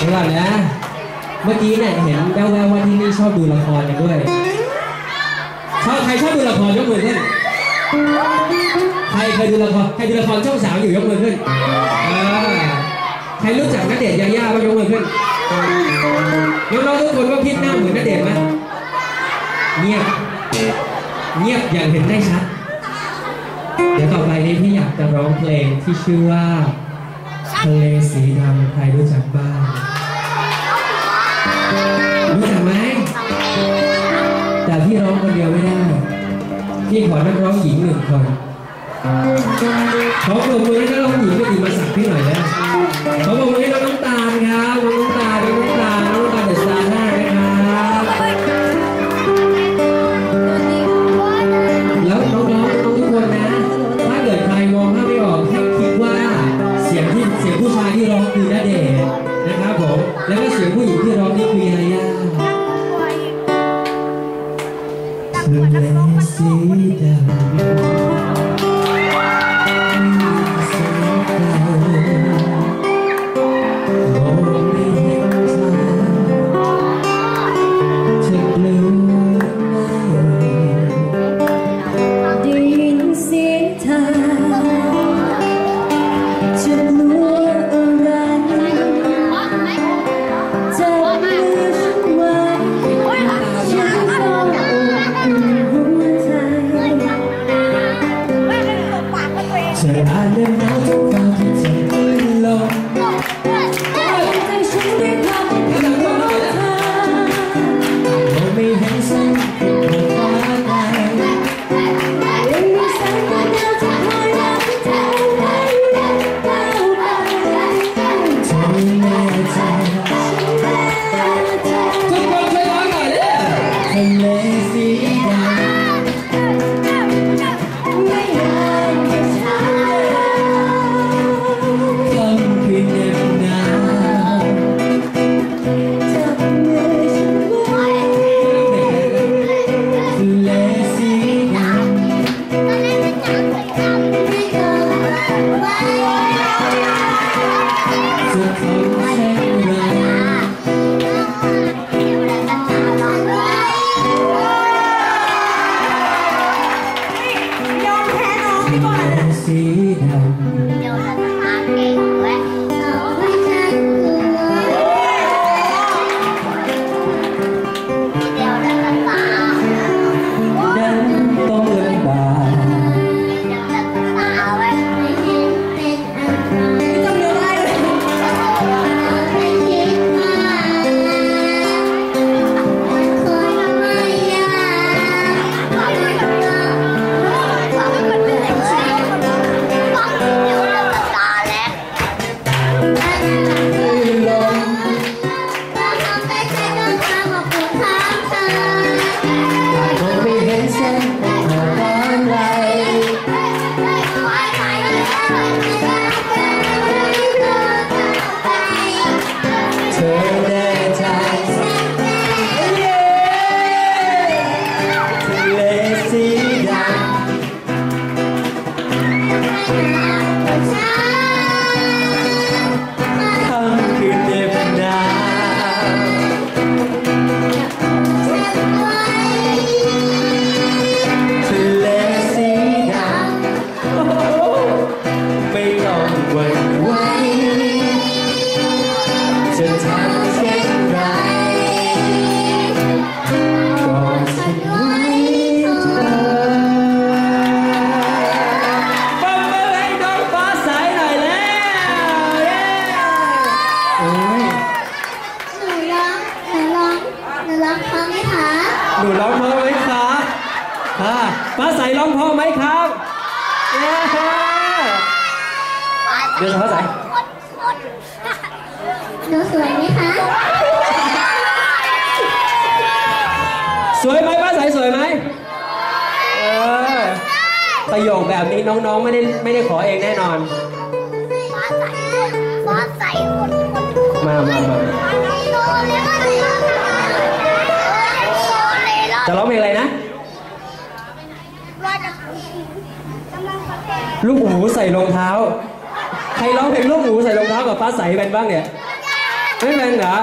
เดี๋ยวก่อนนะ เมื่อกี้เนี่ยเห็นแววๆว่าที่นี่ชอบดูละครกันด้วย ชอบใครชอบดูละครยกมือขึ้น ใครเคยดูละคร ใครดูละครช่องสามอยู่ยกมือขึ้นอ่าใครรู้จักณเดชยาย่าบ้างยกมือขึ้นน้องๆทุกคนว่าพี่หน้าเหมือนณเดชไหมเงียบ เงียบอย่างเห็นได้ชัด เดี๋ยวต่อไปนี้พี่อยากจะร้องเพลงที่ชื่อว่าทะเลสีดำใครรู้จักบ้าง รู้จักไหมแต่พี่ร้องคนเดียวไม่ได้ พี่ขอนักร้องหญิงหนึ่งคน ขอปรบมือให้นักร้องหญิงก็ดีมาสักพี่หน่อยนะขอปรบมือ ทะเลสีดำสี ว่า ฟ้าใสร้องเพราะไหมครับเย้เดี๋ยวฟ้าใสหนูสวยไหมคะ สวยไหมฟ้าใสสวยไหมเออประโยคแบบนี้น้องๆไม่ได้ไม่ได้ขอเองแน่นอน ลูกหมูใส่รองเท้า ใครร้องเพลงลูกหมูใส่รองเท้ากับฟ้าใสเป็นบ้างเนี่ย ไม่เป็นเหรอ